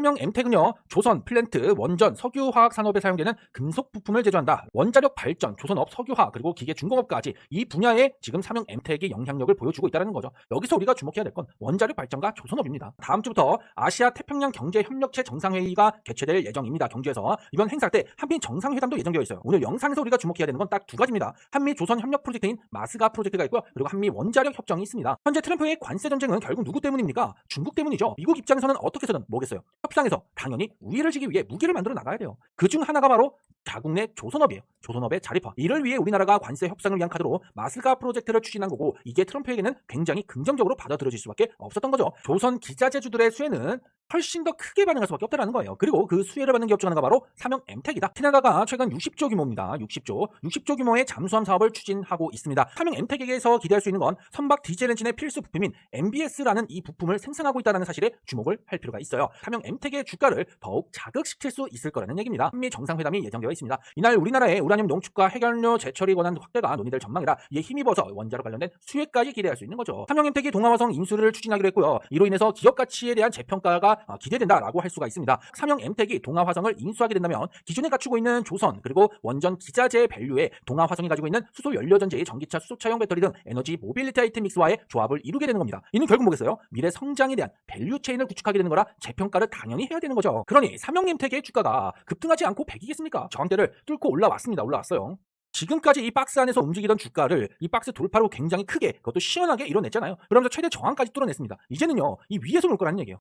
삼형 엠텍은요 조선, 플랜트, 원전, 석유화학 산업에 사용되는 금속 부품을 제조한다. 원자력 발전, 조선업, 석유화 그리고 기계 중공업까지 이 분야에 지금 삼형 엠텍의 영향력을 보여주고 있다는 거죠. 여기서 우리가 주목해야 될 건 원자력 발전과 조선업입니다. 다음 주부터 아시아 태평양 경제 협력체 정상회의가 개최될 예정입니다. 경주에서 이번 행사 때 한미 정상회담도 예정되어 있어요. 오늘 영상에서 우리가 주목해야 되는 건 딱 두 가지입니다. 한미 조선 협력 프로젝트인 마스가 프로젝트가 있고요. 그리고 한미 원자력 협정이 있습니다. 현재 트럼프의 관세 전쟁은 결국 누구 때문입니까? 중국 때문이죠. 미국 입장에서는 어떻게 해서든 뭐겠어요. 협상에서 당연히 우위를 지기 위해 무기를 만들어 나가야 돼요. 그 중 하나가 바로 자국 내 조선업이에요. 조선업의 자립화. 이를 위해 우리나라가 관세 협상을 위한 카드로 마스가 프로젝트를 추진한 거고 이게 트럼프에게는 굉장히 긍정적으로 받아들여질 수밖에 없었던 거죠. 조선 기자재주들의 수혜는 훨씬 더 크게 반응할 수밖에 없다는 거예요. 그리고 그 수혜를 받는 기업 중 하나가 바로 삼형 엠텍이다. 캐나다가 최근 60조 규모입니다. 60조. 60조 규모의 잠수함 사업을 추진하고 있습니다. 삼형 엠텍에게서 기대할 수 있는 건 선박 디젤 엔진의 필수 부품인 MBS라는 이 부품을 생산하고 있다는 사실에 주목을 할 필요가 있어요. 삼형 엠텍의 주가를 더욱 자극시킬 수 있을 거라는 얘기입니다. 한미 정상회담이 예정되어 있습니다. 이날 우리나라의 우라늄 농축과 해결료 재처리 권한 확대가 논의될 전망이라 이에 힘입어서 원자로 관련된 수혜까지 기대할 수 있는 거죠. 삼형 엠텍이 동아화성 인수를 추진하기로 했고요. 이로 인해서 기업 가치에 대한 재평가가 어, 기대된다라고 할 수가 있습니다. 삼형 엠텍이 동아화성을 인수하게 된다면 기존에 갖추고 있는 조선 그리고 원전 기자재 밸류에 동아화성이 가지고 있는 수소 연료 전지의 전기차 수소차용 배터리 등 에너지 모빌리티 아이템 믹스와의 조합을 이루게 되는 겁니다. 이는 결국 뭐겠어요? 미래 성장에 대한 밸류 체인을 구축하게 되는 거라 재평가를 당연히 해야 되는 거죠. 그러니 삼형 엠텍의 주가가 급등하지 않고 100이겠습니까? 저항대를 뚫고 올라왔습니다. 올라왔어요. 지금까지 이 박스 안에서 움직이던 주가를 이 박스 돌파로 굉장히 크게 그것도 시원하게 이뤄냈잖아요. 그러면서 최대 저항까지 뚫어냈습니다. 이제는요 이 위에서 놀 거라는 얘기예요.